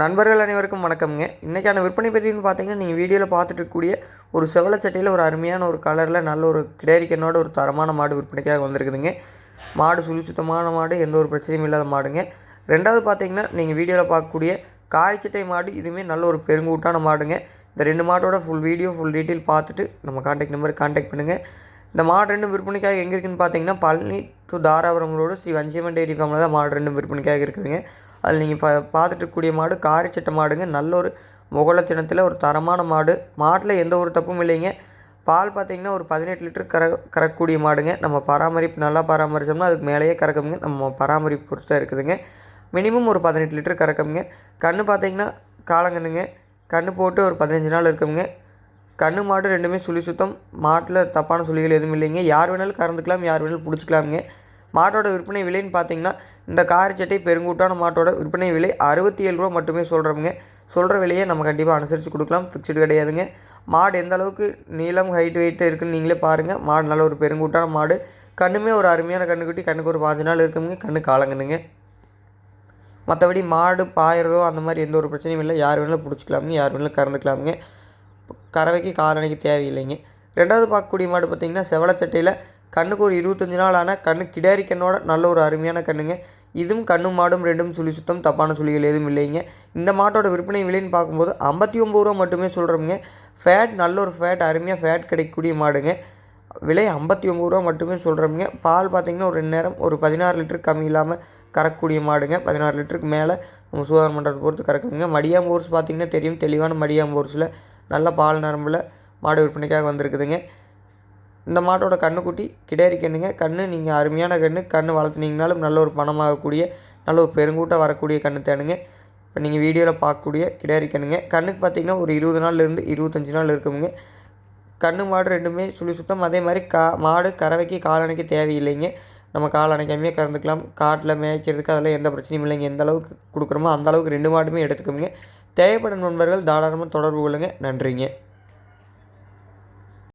நண்பர்கள் அனைவருக்கும் வணக்கம்ங்க. இன்றைக்கான விற்பனை பற்றின்னு பார்த்தீங்கன்னா நீங்கள் வீடியோவில் பார்த்துட்டு இருக்கக்கூடிய ஒரு செவலை சட்டையில் ஒரு அருமையான ஒரு கலரில் நல்ல ஒரு கிடேரிக்கனோட ஒரு தரமான மாடு விற்பனைக்காக வந்திருக்குதுங்க. மாடு சுழி சுத்தமான மாடு எந்த ஒரு பிரச்சனையும் இல்லாத மாடுங்க. ரெண்டாவது பார்த்தீங்கன்னா நீங்கள் வீடியோவில் பார்க்கக்கூடிய காய்ச்சட்டை மாடு இதுவுமே நல்ல ஒரு பெருங்கூட்டான மாடுங்க. இந்த ரெண்டு மாட்டோட ஃபுல் வீடியோ ஃபுல் டீட்டெயில் பார்த்துட்டு நம்ம காண்டாக்ட் நம்பருக்கு காண்டாக்ட் பண்ணுங்கள் இந்த மாடு ரெண்டும் விற்பனைக்காக எங்கே இருக்குதுன்னு பார்த்தீங்கன்னா Palani to Dharapuram road Sri Vanjiyamman dairy ஃபார்மில் தான் மாடு ரெண்டும் விற்பனைக்காக இருக்குதுங்க. அதில் நீங்கள் பா பார்த்துட்டு இருக்கக்கூடிய மாடு காரிச்சட்டை மாடுங்க. நல்ல ஒரு முகலட்சணத்தில் ஒரு தரமான மாடு. மாட்டில் எந்த ஒரு தப்பும் இல்லைங்க. பால் பார்த்தீங்கன்னா ஒரு பதினெட்டு லிட்டர் கற கறக்கக்கூடிய மாடுங்க. நம்ம பராமரிப்பு நல்லா பராமரித்தோம்னா அதுக்கு மேலேயே கறக்குங்க. நம்ம பராமரிப்பு பொறுத்து இருக்குதுங்க. மினிமம் ஒரு பதினெட்டு லிட்டர் கறக்குங்க. கன்று பார்த்தீங்கன்னா காலங்கன்னுங்க கன்று போட்டு ஒரு பதினஞ்சு நாள் இருக்குங்க. கன்று மாடு ரெண்டுமே சுழி சுத்தம். மாட்டில் தப்பான சுழிகள் எதுவும் இல்லைங்க. யார் வேணாலும் கறந்துக்கலாம். யார் வேணாலும் பிடிச்சிக்கலாமுங்க. மாட்டோட விற்பனை விலைன்னு பார்த்தீங்கன்னா இந்த காரி சட்டை பெருங்கூட்டான மாட்டோட விற்பனை விலை அறுபத்தி ஏழு ரூபா மட்டுமே சொல்கிறோமுங்க சொல்கிற விலையை நம்ம கண்டிப்பாக அனுசரித்து கொடுக்கலாம். ஃபிக்ஸ்டு கிடையாதுங்க. மாடு எந்த அளவுக்கு நீளம் ஹைட் வெயிட்டு இருக்குன்னு நீங்களே பாருங்கள் மாடு நல்ல ஒரு பெருங்கூட்டான மாடு. கண்ணுமே ஒரு அருமையான கண்ணுக்குட்டி. கண்ணுக்கு ஒரு பாஞ்சு நாள் இருக்குங்க. கண்ணு காலங்கணுங்க மற்றபடி மாடு பாயிறதோ அந்த மாதிரி எந்த ஒரு பிரச்சனையும் இல்லை. யார் வேணாலும் பிடிச்சிக்கலாமுங்க. யார் வேணாலும் கறந்துக்கலாமுங்க. கறவைக்கு காலணிக்கு தேவையில்லைங்க. ரெண்டாவது பார்க்கக்கூடிய மாடு பார்த்திங்கன்னா செவலச்சட்டையில் கண்ணுக்கு ஒரு இருபத்தஞ்சி நாள் ஆனால் கண்ணு கிடாரி கண்ணோட நல்ல ஒரு அருமையான கண்ணுங்க. இதுவும் கண்ணு மாடும் ரெண்டும் சுழி சுத்தம் தப்பான சுழிகள் எதுவும் இல்லைங்க. இந்த மாட்டோட விற்பனை விலைன்னு பார்க்கும்போது ஐம்பத்தி ஒம்பது ரூபா மட்டுமே சொல்கிறோமுங்க ஃபேட் நல்ல ஒரு ஃபேட் அருமையாக ஃபேட் கிடைக்கக்கூடிய மாடுங்க. விலை ஐம்பத்தி ஒம்பது ரூபா மட்டுமே சொல்கிறோமுங்க பால் பார்த்திங்கன்னா ஒரு ரெண்டு நேரம் ஒரு பதினாறு லிட்டருக்கு கம்மி இல்லாமல் கறக்கக்கூடிய மாடுங்க. பதினாறு லிட்டருக்கு மேலே நம்ம சூதாரம் பண்ணுறத பொறுத்து கறக்குங்க. மடியாம் ஊர்ஸ் பார்த்திங்கன்னா தெரியும் தெளிவான மடியாம்போர்ஸில் நல்ல பால் நரம்பில் மாடு விற்பனைக்காக வந்திருக்குதுங்க. இந்த மாட்டோட கண்ணுக்குட்டி கிடேரி கண்ணுங்க. கன்று நீங்கள் அருமையான கன்று கன்று வளர்த்துனீங்கனாலும் நல்ல ஒரு பணமாகக்கூடிய நல்ல ஒரு பெருங்கூட்டம் வரக்கூடிய கன்று தேனுங்க. இப்போ நீங்கள் வீடியோவில் பார்க்கக்கூடிய கிடேரி கண்ணுங்க. கண்ணுக்கு பார்த்தீங்கன்னா ஒரு இருபது நாள்லேருந்து இருபத்தஞ்சி நாள் இருக்குங்க கன்று மாடு ரெண்டுமே சுழி சுத்தம். அதே மாதிரி கா மாடு கறவைக்கு காலணைக்கு தேவையில்லைங்க. நம்ம கால் அணைக்காமையே கறந்துக்கலாம். காட்டில் மேய்க்கிறதுக்கு அதெல்லாம் எந்த பிரச்சனையும் இல்லைங்க. எந்த அளவுக்கு கொடுக்குறோமோ அந்த அளவுக்கு ரெண்டு மாடுமே எடுத்துக்கோங்க தேவைப்படும் நண்பர்கள் தாராளமாக தொடர்பு கொள்ளுங்கள் நன்றிங்க.